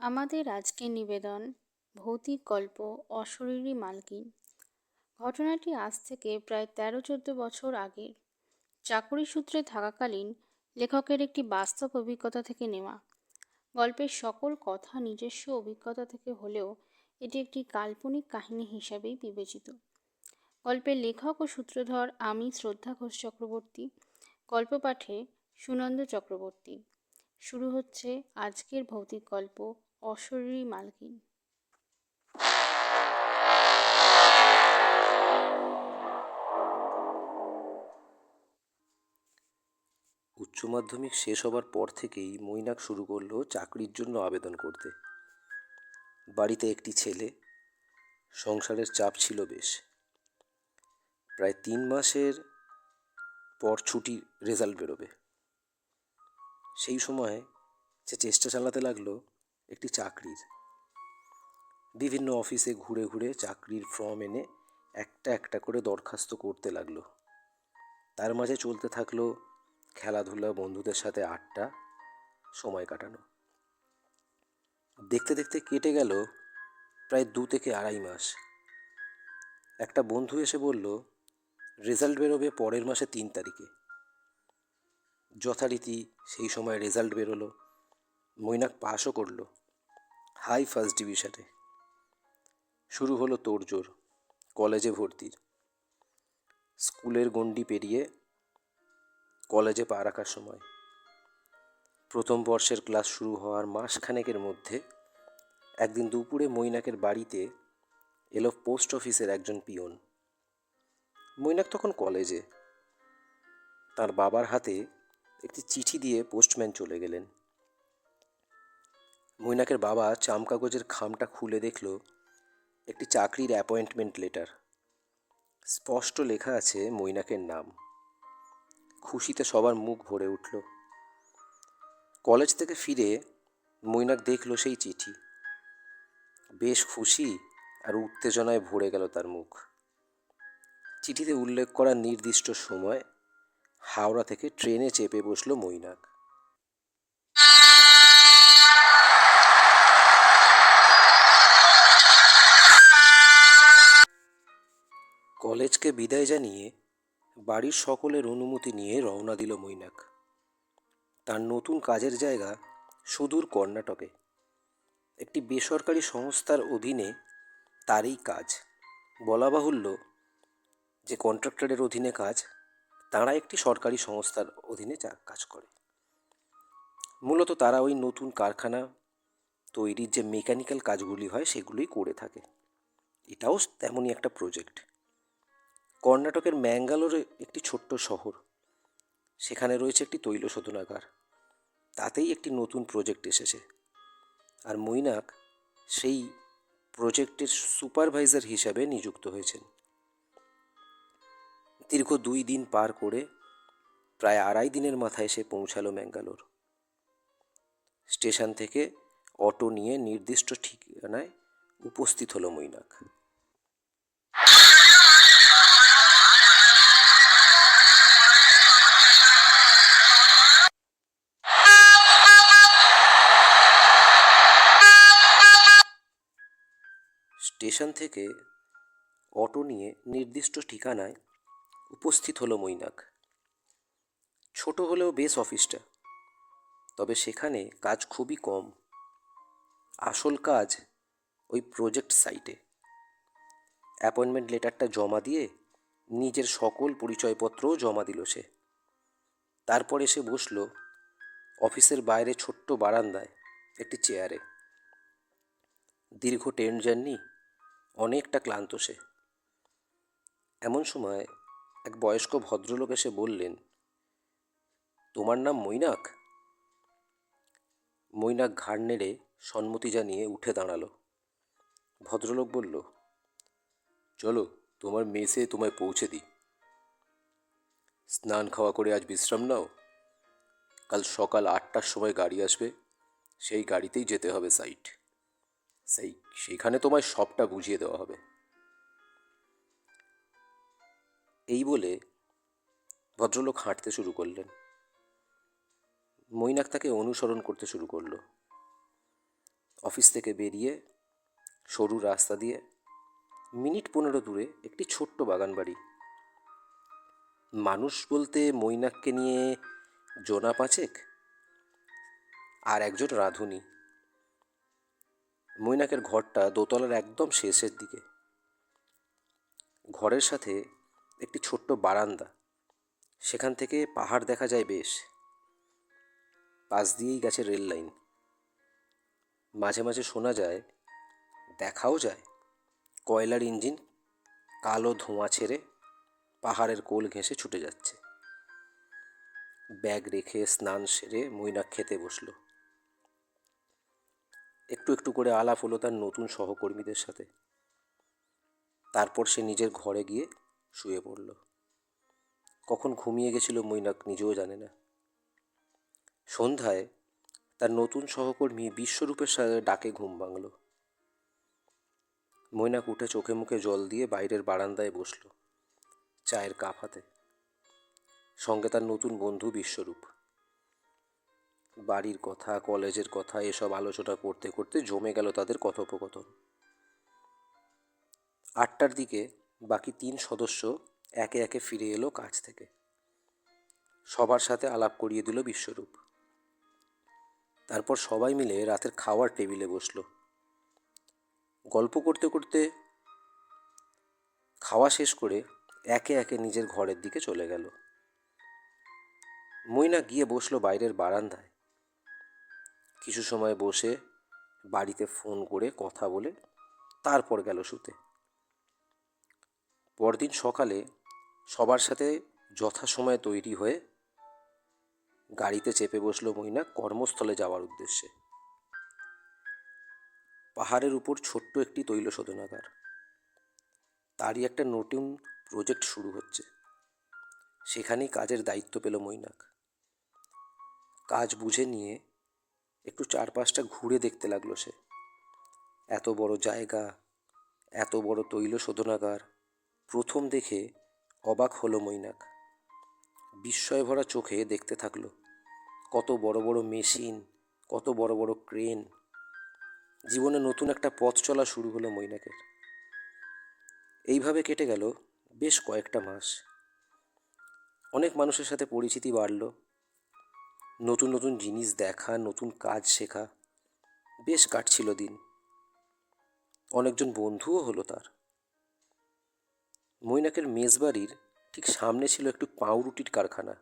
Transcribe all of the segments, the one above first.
আমাদের আজকের নিবেদন, ভৌতিক গল্প, অশরীরী মালকিন। ঘটনাটি আজ থেকে প্রায় তেরো চোদ্দ বছর আগের। চাকরি সূত্রে থাকাকালীন লেখকের একটি বাস্তব অভিজ্ঞতা থেকে নেওয়া। গল্পের সকল কথা নিজস্ব অভিজ্ঞতা থেকে হলেও এটি একটি কাল্পনিক কাহিনী হিসাবেই বিবেচিত। গল্পের লেখক ও সূত্রধর আমি শ্রদ্ধা ঘোষ চক্রবর্তী। গল্প পাঠে সুনন্দ চক্রবর্তী। শুরু হচ্ছে আজকের ভৌতিক গল্প অশরীরী মালকিন। উচ্চ মাধ্যমিক শেষ হবার পর থেকেই মৈনাক শুরু করল চাকরির জন্য আবেদন করতে। বাড়িতে একটি ছেলে, সংসারের চাপ ছিল বেশ। প্রায় তিন মাসের পর ছুটির রেজাল্ট বেরোবে। সেই সময় সে চেষ্টা চালাতে লাগল একটি চাকরির। বিভিন্ন অফিসে ঘুরে ঘুরে চাকরির ফর্ম এনে একটা একটা করে দরখাস্ত করতে লাগল। তার মাঝে চলতে থাকল খেলাধুলা, বন্ধুদের সাথে আড্ডা, সময় কাটানো। দেখতে দেখতে কেটে গেল প্রায় দু থেকে আড়াই মাস। একটা বন্ধু এসে বলল, রেজাল্ট বেরোবে পরের মাসে তিন তারিখে। যথারীতি সেই সময় রেজাল্ট বেরোলো। মৈনাক পাশও করল, হাই ফার্স্ট ডিভিশনে। শুরু হলো তোড়জোড় কলেজে ভর্তির। স্কুলের গণ্ডি পেরিয়ে কলেজে পা রাখার সময়। প্রথম বর্ষের ক্লাস শুরু হওয়ার মাসখানেকের মধ্যে একদিন দুপুরে মৈনাকের বাড়িতে এলো পোস্ট অফিসের একজন পিয়ন। মৈনাক তখন কলেজে। তার বাবার হাতে একটি চিঠি দিয়ে পোস্টম্যান চলে গেলেন। মৈনাকের বাবা চাম কাগজের খামটা খুলে দেখল একটি চাকরির অ্যাপয়েন্টমেন্ট লেটার। স্পষ্ট লেখা আছে মৈনাকের নাম। খুশিতে সবার মুখ ভরে উঠল। কলেজ থেকে ফিরে মৈনাক দেখল সেই চিঠি। বেশ খুশি আর উত্তেজনায় ভরে গেল তার মুখ। চিঠিতে উল্লেখ করা নির্দিষ্ট সময় হাওড়া থেকে ট্রেনে চেপে বসল মৈনাক। কলেজকে বিদায় জানিয়ে বাড়ির সকলের অনুমতি নিয়ে রওনা দিল মৈনাক। তার নতুন কাজের জায়গা সুদূর কর্ণাটকে। একটি বেসরকারি সংস্থার অধীনে তারই কাজ। বলা বাহুল্য যে কন্ট্রাক্টরের অধীনে কাজ, তারা একটি সরকারি সংস্থার অধীনে কাজ করে। মূলত তারা ওই নতুন কারখানা তৈরির যে মেকানিক্যাল কাজগুলি হয়, সেগুলোই করে থাকে। এটাও তেমনই একটা প্রজেক্ট। কর্ণাটকের ম্যাঙ্গালোরে একটি ছোট্ট শহর। সেখানে রয়েছে একটি তৈল শোধনাগার। তাতেই একটি নতুন প্রজেক্ট এসেছে। আর মৈনাক সেই প্রজেক্টের সুপারভাইজার হিসাবে নিযুক্ত হয়েছেন। দীর্ঘ দুই দিন পার করে প্রায় আড়াই দিনের মাথায় সে পৌঁছালো ম্যাঙ্গালোর। স্টেশন থেকে অটো নিয়ে নির্দিষ্ট ঠিকানায় উপস্থিত হলো মৈনাক। স্টেশন থেকে অটো নিয়ে নির্দিষ্ট ঠিকানায় উপস্থিত হলো মৈনাক। ছোট হলেও বেশ অফিসটা, তবে সেখানে কাজ খুবই কম। আসল কাজ ওই প্রজেক্ট সাইটে। অ্যাপয়েন্টমেন্ট লেটারটা জমা দিয়ে নিজের সকল পরিচয়পত্রও জমা দিল সে। তারপরে সে বসল অফিসের বাইরে ছোট্ট বারান্দায় একটি চেয়ারে। দীর্ঘ ট্রেন জার্নি অনেকটা ক্লান্ত সে। এমন সময় এক বয়স্ক ভদ্রলোক এসে বললেন, তোমার নাম মৈনাক? মৈনাক ঘাড় নেড়ে সম্মতি জানিয়ে উঠে দাঁড়াল। ভদ্রলোক বলল, চলো, তোমার মেসে তোমায় পৌঁছে দিই। স্নান খাওয়া করে আজ বিশ্রাম নাও। কাল সকাল আটটার সময় গাড়ি আসবে। সেই গাড়িতেই যেতে হবে সাইট। সেই সেখানে তোমায় সবটা বুঝিয়ে দেওয়া হবে। এই বলে ভদ্রলোক হাঁটতে শুরু করলেন। মৈনাক তাকে অনুসরণ করতে শুরু করল। অফিস থেকে বেরিয়ে সরু রাস্তা দিয়ে মিনিট পনেরো দূরে একটি ছোট্ট বাগান বাড়ি মানুষ বলতে মৈনাককে নিয়ে জোনা পাঁচেক আর একজন রাঁধুনি। মৈনাকের ঘরটা দোতলার একদম শেষের দিকে। ঘরের সাথে একটি ছোট্ট বারান্দা। সেখান থেকে পাহাড় দেখা যায় বেশ। পাশ দিয়েই গেছে রেল লাইন। মাঝে মাঝে শোনা যায়, দেখাও যায়, কয়লার ইঞ্জিন কালো ধোঁয়া ছেড়ে পাহাড়ের কোল ঘেঁষে ছুটে যাচ্ছে। ব্যাগ রেখে স্নান সেরে মৈনাক খেতে বসল। একটু একটু করে আলাপ হলো তার নতুন সহকর্মীদের সাথে। তারপর সে নিজের ঘরে গিয়ে শুয়ে পড়ল। কখন ঘুমিয়ে গেছিল মৈনাক নিজেও জানে না। সন্ধ্যায় তার নতুন সহকর্মী বিশ্বরূপের সাথে ডাকে ঘুম ভাঙল। মৈনাক উঠে চোখে মুখে জল দিয়ে বাইরের বারান্দায় বসল, চায়ের কাপ হাতে। সঙ্গে তার নতুন বন্ধু বিশ্বরূপ। বাড়ির কথা, কলেজের কথা, এসব আলোচনা করতে করতে জমে গেল তাদের কথোপকথন। আটটার দিকে বাকি তিন সদস্য একে একে ফিরে এলো কাজ থেকে। সবার সাথে আলাপ করিয়ে দিল বিশ্বরূপ। তারপর সবাই মিলে রাতের খাওয়ার টেবিলে বসল। গল্প করতে করতে খাওয়া শেষ করে একে একে নিজের ঘরের দিকে চলে গেল। মইনা গিয়ে বসল বাইরের বারান্দায়। কিছু সময় বসে বাড়িতে ফোন করে কথা বলে তারপর গেল শুতে। পরদিন সকালে সবার সাথে যথাসময়ে তৈরি হয়ে গাড়িতে চেপে বসল মইনা কর্মস্থলে যাওয়ার উদ্দেশ্যে। পাহাড়ের উপর ছোট্ট একটি তৈল শোধনাগার তারই একটা নতুন প্রজেক্ট শুরু হচ্ছে। সেখানেই কাজের দায়িত্ব পেল মৈনাক কাজ বুঝে নিয়ে একটু চারপাশটা ঘুরে দেখতে লাগল সে। এত বড় জায়গা, এত বড় তৈল শোধনাগার, প্রথম দেখে অবাক হলো মৈনাক। বিস্ময় ভরা চোখে দেখতে থাকল, কত বড় বড় মেশিন, কত বড় বড় ক্রেন। জীবনে নতুন একটা পথ চলা শুরু হলো মৈনাকের। এইভাবে কেটে গেল বেশ কয়েকটা মাস। অনেক মানুষের সাথে পরিচিতি বাড়ল নতুন নতুন জিনিস দেখা, নতুন কাজ শেখা, বেশ কাটছিল দিন। অনেকজন বন্ধুও হলো তার। মৈনাকের মেজবাড়ির ঠিক সামনে ছিল একটু পাউরুটির কারখানা।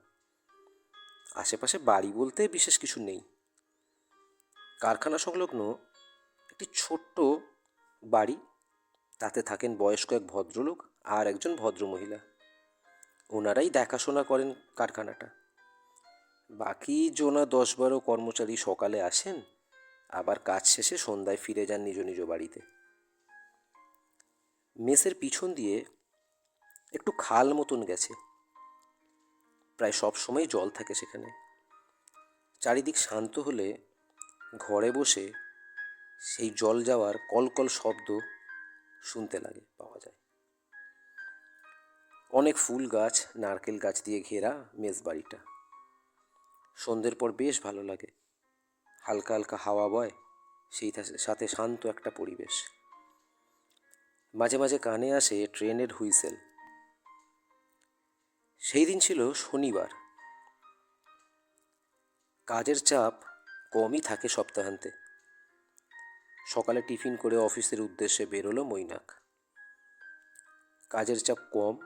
আশেপাশে বাড়ি বলতে বিশেষ কিছু নেই। কারখানা সংলগ্ন একটি ছোট্ট বাড়ি, তাতে থাকেন বয়স্ক এক ভদ্রলোক আর একজন ভদ্রমহিলা। ওনারাই দেখাশোনা করেন কারখানাটা। বাকি জোনা দশ বারো কর্মচারী সকালে আসেন, আবার কাজ শেষে সন্ধ্যায় ফিরে যান নিজ নিজ বাড়িতে। মেসের পিছন দিয়ে একটু খাল মতন গেছে। প্রায় সব সময় জল থাকে সেখানে। চারিদিক শান্ত হলে ঘরে বসে সেই জল যাওয়ার কলকল শব্দ শুনতে লাগে, পাওয়া যায়। অনেক ফুল গাছ, নারকেল গাছ দিয়ে ঘেরা মেজ বাড়িটা। সন্ধ্যের পর বেশ ভালো লাগে। হালকা হালকা হাওয়া বয়, সেই সাথে শান্ত একটা পরিবেশ। মাঝে মাঝে কানে আসে ট্রেনের হুইসেল। সেই দিন ছিল শনিবার। কাজের চাপ কমই থাকে সপ্তাহান্তে। সকালে টিফিন করে অফিসের উদ্দেশ্যে বেরোলো মৈনাক। কাজের চাপ কম,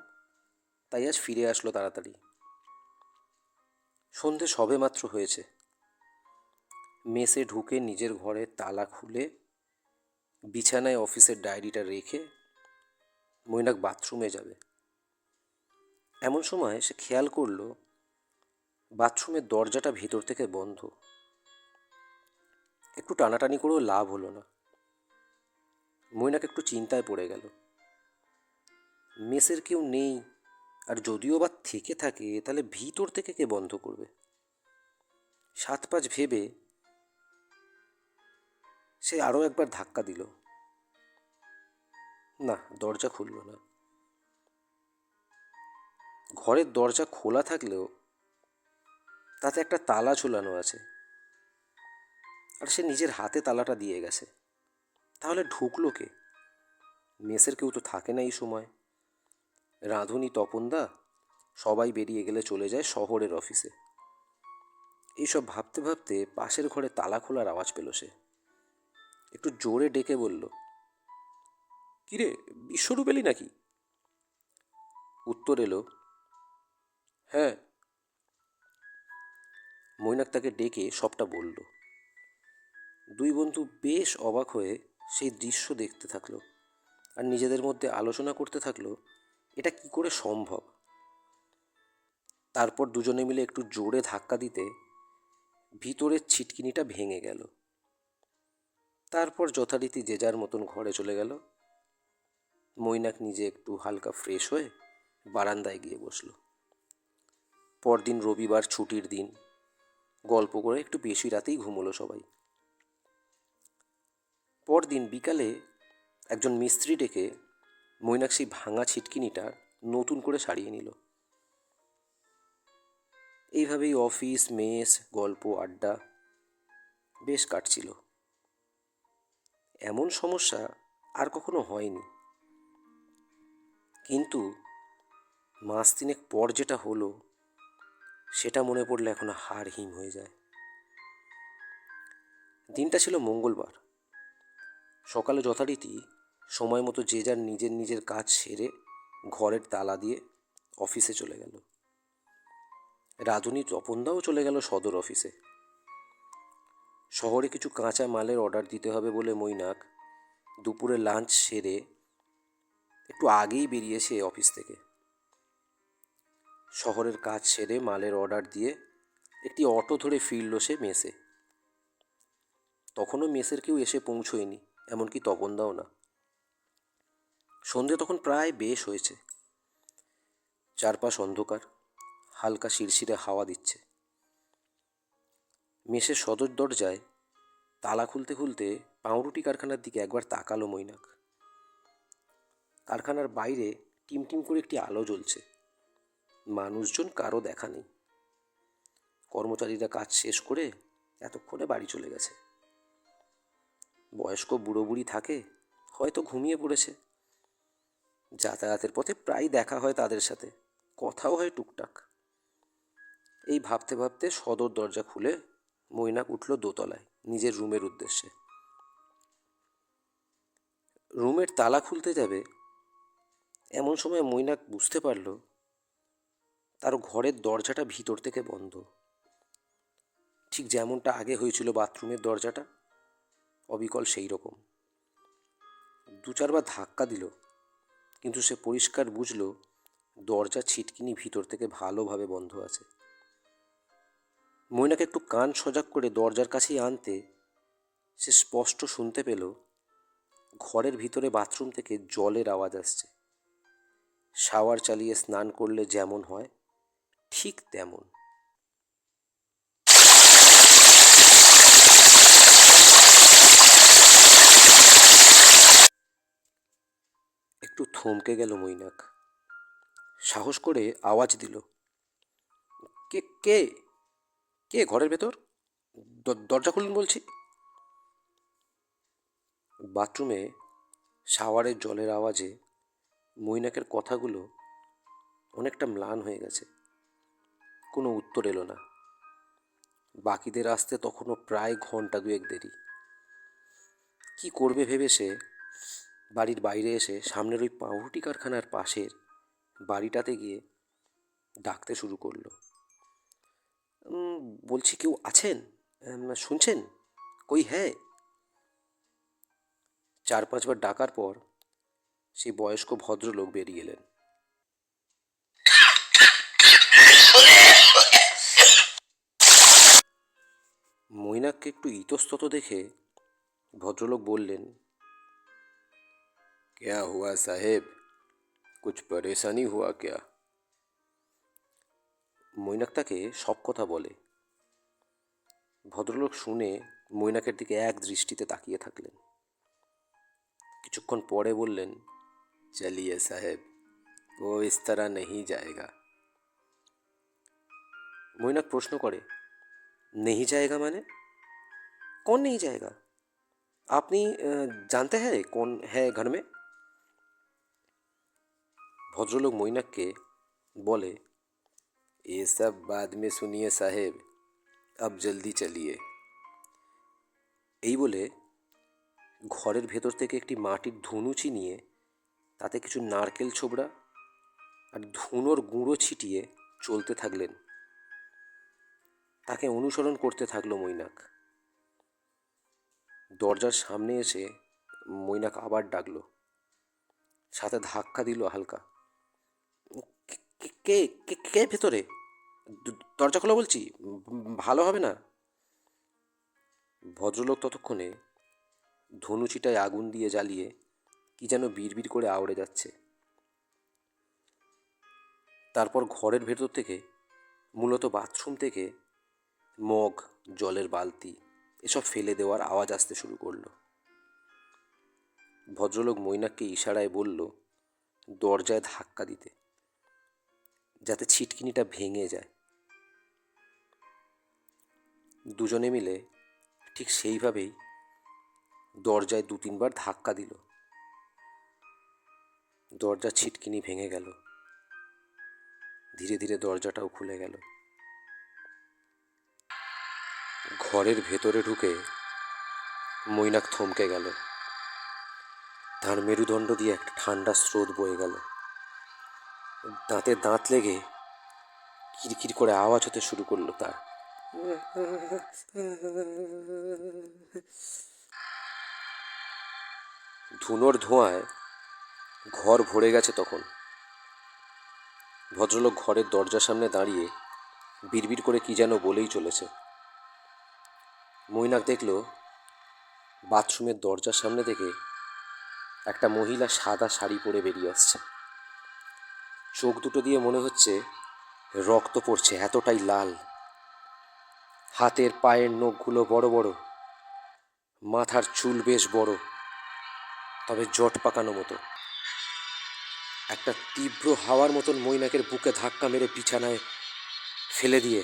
তাই আজ ফিরে আসলো তাড়াতাড়ি। সন্ধে সবে মাত্র হয়েছে। মেসে ঢুকে নিজের ঘরে তালা খুলে বিছানায় অফিসের ডায়েরিটা রেখে মৈনাক বাথরুমে যাবে। এমন সময় সে খেয়াল করল, বাথরুমের দরজাটা ভেতর থেকে বন্ধ। একটু টানাটানি করেও লাভ হলো না। মৈনাক একটু চিন্তায় পড়ে গেল। মেসের কেউ নেই আর যদিও বা থেকে থাকে, তাহলে ভিতর থেকে কে বন্ধ করবে? সাত পাঁচ ভেবে সে আরও একবার ধাক্কা দিল। না, দরজা খুলল না। ঘরের দরজা খোলা থাকলেও তাতে একটা তালা ঝুলানো আছে। আর সে নিজের হাতে তালাটা দিয়ে গেছে। তাহলে ঢুকলো কে? মেসের কেউ তো থাকে না এই সময়। রাঁধুনি, তপনদা, সবাই বেরিয়ে গেলে চলে যায় শহরের অফিসে। এইসব ভাবতে ভাবতে পাশের ঘরে তালা খোলার আওয়াজ পেল সে। একটু জোরে ডেকে বলল, কিরে বিশ্বরূপ এলি নাকি? উত্তর এলো হ্যাঁ। মৈনাক তাকে ডেকে সবটা বলল। দুই বন্ধু বেশ অবাক হয়ে সেই দৃশ্য দেখতে থাকল আর নিজেদের মধ্যে আলোচনা করতে থাকল এটা কি করে সম্ভব? তারপর দুজনে মিলে একটু জোরে ধাক্কা দিতে ভিতরের ছিটকিনিটা ভেঙে গেল। তারপর যথারীতি যে যার মতন ঘরে চলে গেল। মৈনাক নিজে একটু হালকা ফ্রেশ হয়ে বারান্দায় গিয়ে বসল। পরদিন রবিবার ছুটির দিন। গল্প করে একটু বেশি রাতেই ঘুমোলো সবাই। পরদিন বিকালে একজন মিস্ত্রি ডেকে মৈনাক সেই ভাঙা ছিটকিনিটা নতুন করে সারিয়ে নিল। এইভাবেই অফিস, মেস, গল্প, আড্ডা বেশ কাটছিল। এমন সমস্যা আর কখনো হয়নি। কিন্তু মাস তিনেক পর যেটা হলো, সেটা মনে পড়লে এখন হাড় হিম হয়ে যায়। দিনটা ছিল মঙ্গলবার। সকালে যথারীতি সময় মতো যে যার নিজের নিজের কাজ সেরে ঘরের তালা দিয়ে অফিসে চলে গেল। রাধুনী তপনদাও চলে গেল সদর অফিসে। শহরে কিছু কাঁচা মালের অর্ডার দিতে হবে বলে মৈনাক দুপুরে লাঞ্চ সেরে একটু আগেই বেরিয়েছে অফিস থেকে। শহরের কাজ সেরে মালের অর্ডার দিয়ে একটি অটো ধরে ফিরল সে মেসে। তখনও মেসের কেউ এসে পৌঁছয়নি, এমনকি তপনদাও না। সন্ধে তখন প্রায় বেশ হয়েছে। চারপাশ অন্ধকার, হালকা শিরশিরে হাওয়া দিচ্ছে। মেসের সদর দরজায় তালা খুলতে খুলতে পাউরুটি কারখানার দিকে একবার তাকালো মৈনাক। কারখানার বাইরে টিমটিম করে একটি আলো জ্বলছে। মানুষজন কারও দেখা নেই। কর্মচারীরা কাজ শেষ করে এতক্ষণে বাড়ি চলে গেছে। বয়স্ক বুড়ো বুড়ি থাকে, হয়তো ঘুমিয়ে পড়েছে। যাতায়াতের পথে প্রায় দেখা হয় তাদের সাথে। কথাও হয় টুকটাক। এই ভাবতে ভাবতে সদর দরজা খুলে মৈনাক উঠল দোতলায়, নিজের রুমের উদ্দেশ্যে। রুমের তালা খুলতে যাবে, এমন সময় মৈনাক বুঝতে পারল, তার ঘরের দরজাটা ভিতর থেকে বন্ধ। ঠিক যেমনটা আগে হয়েছিল বাথরুমের দরজাটা, অবিকল সেই রকম। দু চারবার ধাক্কা দিল কিন্তু সে পরিষ্কার বুঝল, দরজা ছিটকিনি ভিতর থেকে ভালোভাবে বন্ধ আছে। মৈনাকে একটু কান সজাগ করে দরজার কাছেই আনতে সে স্পষ্ট শুনতে পেল, ঘরের ভিতরে বাথরুম থেকে জলের আওয়াজ আসছে। শাওয়ার চালিয়ে স্নান করলে যেমন হয়, ঠিক তেমন। একটু থমকে গেল মৈনাক। সাহস করে আওয়াজ দিল, কে কে কে ঘরের ভেতর? দরজা খুলুন বলছি। বাথরুমে শাওয়ারের জলের আওয়াজে মৈনাকের কথাগুলো অনেকটা ম্লান হয়ে গেছে, কোনো উত্তর এলো না। বাকিদের আসতে তখনও প্রায় ঘণ্টা দুয়েক দেরি। কি করবে ভেবে সে বাড়ির বাইরে এসে সামনের ওই পাউরুটি কারখানার পাশের বাড়িটাতে গিয়ে ডাকতে শুরু করল। বলছি, কেউ আছেন? শুনছেন? কই হ্যাঁ? চার পাঁচবার ডাকার পর সেই বয়স্ক ভদ্রলোক বেরিয়ে এলেন। মৈনাককে একটু ইতস্তত দেখে ভদ্রলোক বললেন क्या हुआ साहेब कुछ परेशानी हुआ क्या মৈনাক তাকে সব কথা বলে ভদ্রলোক শুনে মৈনাকের দিকে এক দৃষ্টিতে তাকিয়ে থাকলেন কিছুক্ষণ পরে বললেন চলিয়ে সাহেব ও ইস তারা নেই যায়গা মৈনাক প্রশ্ন করে নেহি জায়গা মানে कौन नहीं जाएगा আপনি আহ, জানতে হ্যাঁ কোন হ্যাঁ ঘর মে ভদ্রলোক মৈনাককে বলে এসব বাদ মে শুনিয়ে সাহেব, আব জলদি চালিয়ে। এই বলে ঘরের ভেতর থেকে একটি মাটির ধুনুচি নিয়ে তাতে কিছু নারকেল ছোবড়া আর ধুনোর গুঁড়ো ছিটিয়ে চলতে থাকলেন। তাকে অনুসরণ করতে থাকল মৈনাক। দরজার সামনে এসে মৈনাক আবার ডাকলো। সাথে ধাক্কা দিল হালকা। কে- কে- কে ভেতরে? দরজা খোলা বলছি? ভালো হবে না? ভদ্রলোক ততক্ষণে ধনুচিটায় আগুন দিয়ে জ্বালিয়ে কি যেন বিড়বিড় করে আওড়ে যাচ্ছে। তারপর ঘরের ভেতর থেকে, মূলত বাথরুম থেকে, মগ, জলের বালতি, এসব ফেলে দেওয়ার আওয়াজ আসতে শুরু করল। ভদ্রলোক মৈনাককে ইশারায় বলল, দরজায় ধাক্কা দিতে। যাতে ছিটকিনিটা ভেঙে যায়। দুজনে মিলে ঠিক সেইভাবেই দরজায় দু তিনবার ধাক্কা দিল। দরজা ছিটকিনি ভেঙে গেল। ধীরে ধীরে দরজাটাও খুলে গেল। ঘরের ভেতরে ঢুকে মৈনাক থমকে গেল। তার মেরুদণ্ড দিয়ে একটা ঠান্ডা স্রোত বয়ে গেল। দাঁতে দাঁত লেগে কিরকির করে আওয়াজ হতে শুরু করল তার। ধুনোর ধোঁয়ায় ঘর ভরে গেছে তখন। ভদ্রলোক ঘরের দরজার সামনে দাঁড়িয়ে বিড়বিড় করে কি যেন বলেই চলেছে। মৈনাক দেখল, বাথরুমের দরজার সামনে থেকে একটা মহিলা সাদা শাড়ি পরে বেরিয়ে আসছে। চোখ দুটো দিয়ে মনে হচ্ছে রক্ত পড়ছে, এতটাই লাল। হাতের পায়ের নখগুলো বড় বড়, মাথার চুল বেশ বড়, তবে জট পাকানো মতো। একটা তীব্র হাওয়ার মতন মৈনাকের বুকে ধাক্কা মেরে বিছানায় ফেলে দিয়ে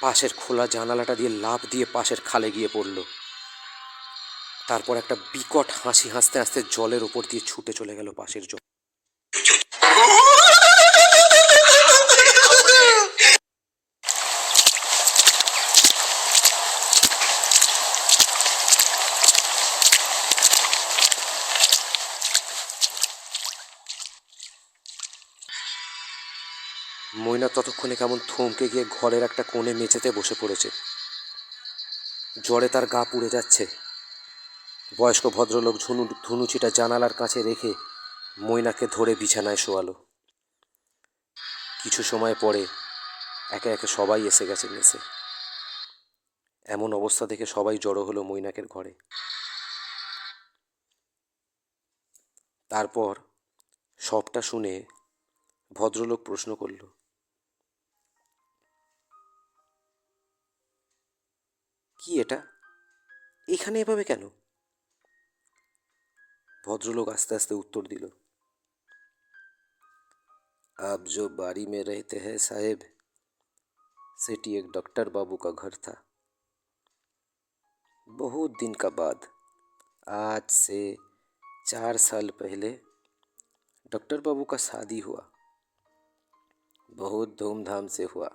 পাশের খোলা জানালাটা দিয়ে লাফ দিয়ে পাশের খালে গিয়ে পড়ল। তারপর একটা বিকট হাসি হাসতে হাসতে জলের ওপর দিয়ে ছুটে চলে গেল পাশের জল। ময়না ততক্ষণে কেমন থমকে গিয়ে ঘরের একটা কোণে মেঝেতে বসে পড়েছে। জ্বরে তার গা পুড়ে যাচ্ছে। বয়স্ক ভদ্রলোক ঝুনু ধুনুচিটা জানালার কাছে রেখে ময়নাকে ধরে বিছানায় শোয়ালো। কিছু সময় পরে একে একে সবাই এসে গেছে মেসে এমন অবস্থা দেখে সবাই জড়ো হলো মৈনাকের ঘরে। তারপর সবটা শুনে ভদ্রলোক প্রশ্ন করল কি এটা এখানে এভাবে কেন ভদ্রলোক আস্তে আস্তে উত্তর দিল आप जो बारी में रहते हैं साहेब सेठी एक डॉक्टर बाबू का घर था बहुत दिन का बाद आज से चार साल पहले डॉक्टर बाबू का शादी हुआ बहुत धूमधाम से हुआ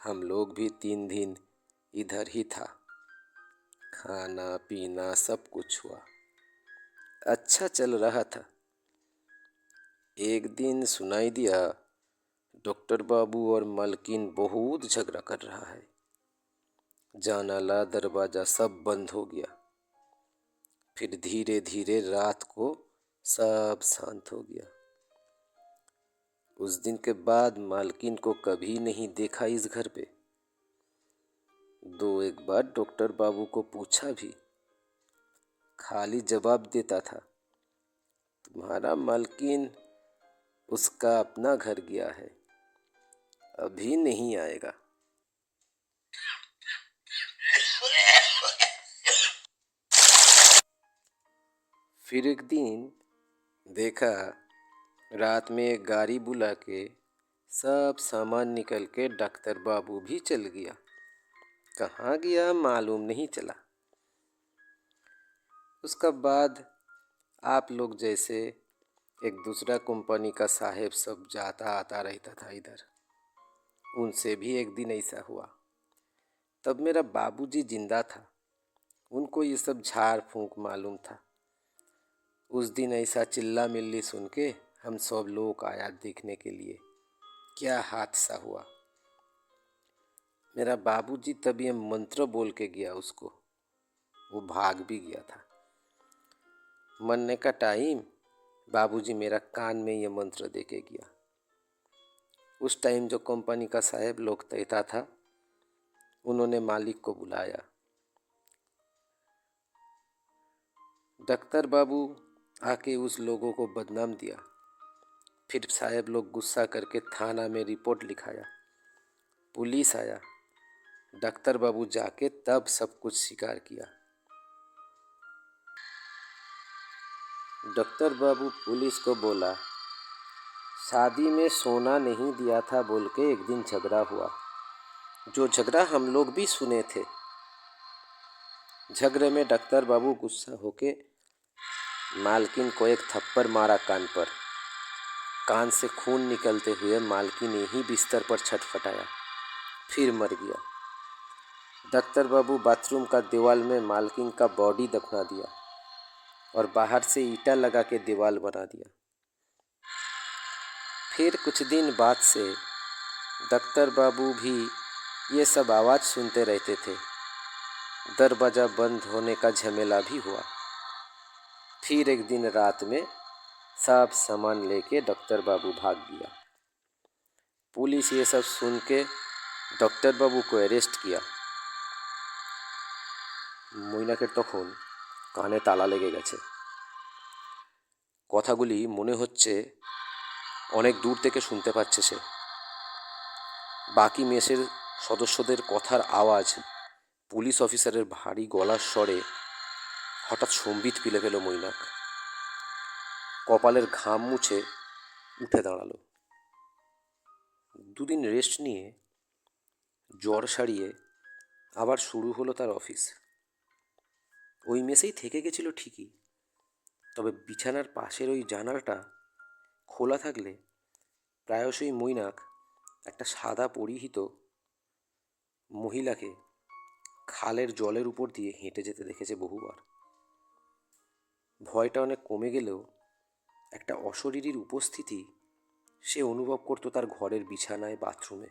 हम लोग भी तीन दिन इधर ही था। खाना, पीना, सब कुछ हुआ। अच्छा चल रहा था। एक दिन सुनाई दिया, डॉक्टर बाबू और मलकिन बहुत झगड़ा कर रहा है। जानाला, दरवाज़ा सब बंद हो गया। फिर धीरे धीरे रात को सब शांत हो गया। उस दिन के बाद मालकिन को कभी नहीं देखा इस घर पे। दो एक बार डॉक्टर बाबू को पूछा भी। खाली जवाब देता था, तुम्हारा मालकिन उसका अपना घर गया है, अभी नहीं आएगा। फिर एक दिन देखा, रात में एक गाड़ी बुला के सब सामान निकल के डॉक्टर बाबू भी चल गया। कहाँ गया मालूम नहीं चला। उसका बाद आप लोग जैसे एक दूसरा कंपनी का साहेब सब जाता आता रहता था इधर। उनसे भी एक दिन ऐसा हुआ। तब मेरा बाबूजी ज़िंदा था। उनको ये सब झाड़ फूंक मालूम था। उस दिन ऐसा चिल्ला मिल्ली सुन के हम सब लोग आया देखने के लिए। क्या हादसा हुआ? मेरा बाबूजी तब ये मंत्र बोल के गया उसको। वो भाग भी गया था। मरने का टाइम, बाबूजी मेरा कान में ये मंत्र दे के गया। उस टाइम जो कंपनी का साहेब लोग तैता था, उन्होंने मालिक को बुलाया। डॉक्टर बाबू आके उस लोगों को बदनाम दिया। फिर साहेब लोग गुस्सा करके थाना में रिपोर्ट लिखाया। पुलिस आया। डॉक्टर बाबू जाके तब सब कुछ स्वीकार किया। डॉक्टर बाबू पुलिस को बोला, शादी में सोना नहीं दिया था बोल के एक दिन झगड़ा हुआ। जो झगड़ा हम लोग भी सुने थे। झगड़े में डॉक्टर बाबू गुस्सा होके मालकिन को एक थप्पड़ मारा कान पर। कान से खून निकलते हुए मालकिन यही बिस्तर पर छटफटाया फिर मर गया। डॉक्टर बाबू बाथरूम का दीवाल में मालकिन का बॉडी दफना दिया और बाहर से ईटा लगा के दीवाल बना दिया। फिर कुछ दिन बाद से डॉक्टर बाबू भी ये सब आवाज़ सुनते रहते थे। दरवाज़ा बंद होने का झमेला भी हुआ। फिर एक दिन रात में सब सामान लेके डॉक्टर बाबू भाग गया। पुलिस ये सब सुन के डॉक्टर बाबू को अरेस्ट किया। মৈনাকের তখন কানে তালা লেগে গেছে। কথাগুলি মনে হচ্ছে অনেক দূর থেকে শুনতে পাচ্ছে সে। বাকি মেসের সদস্যদের কথার আওয়াজ পুলিশ অফিসারের ভারী গলার স্বরে হঠাৎ সম্বিত পিলে পেল মৈনাক। কপালের ঘাম মুছে উঠে দাঁড়াল। দুদিন রেস্ট নিয়ে জ্বর সারিয়ে আবার শুরু হলো তার অফিস। ওই মেসেই থেকে গেছিল ঠিকই। তবে বিছানার পাশের ওই জানালাটা খোলা থাকলে প্রায়শই মৈনাক একটা সাদা পরিহিত মহিলাকে খালের জলের উপর দিয়ে হেঁটে যেতে দেখেছে বহুবার। ভয়টা অনেক কমে গেলেও একটা অশরীরীর উপস্থিতি সে অনুভব করতো তার ঘরের বিছানায়, বাথরুমে।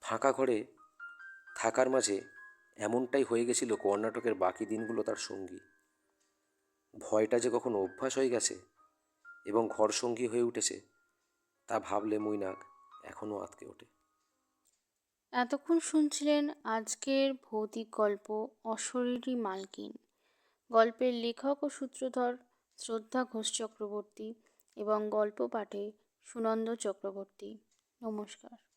ফাঁকা ঘরে থাকার মাঝে এমনটাই হয়ে গেছিল কর্ণাটকের বাকি দিনগুলো তার সঙ্গী। ভয়টা যে কখন অভ্যাস হয়ে গেছে এবং ঘর সঙ্গী হয়ে উঠেছে, তা ভাবলে মৈনাক এখনও আতকে ওঠে। এতক্ষণ শুনছিলেন আজকের ভৌতিক গল্প অশরীরী মালকিন। গল্পের লেখক ও সূত্রধর শ্রদ্ধা ঘোষ চক্রবর্তী এবং গল্প পাঠে সুনন্দ চক্রবর্তী। নমস্কার।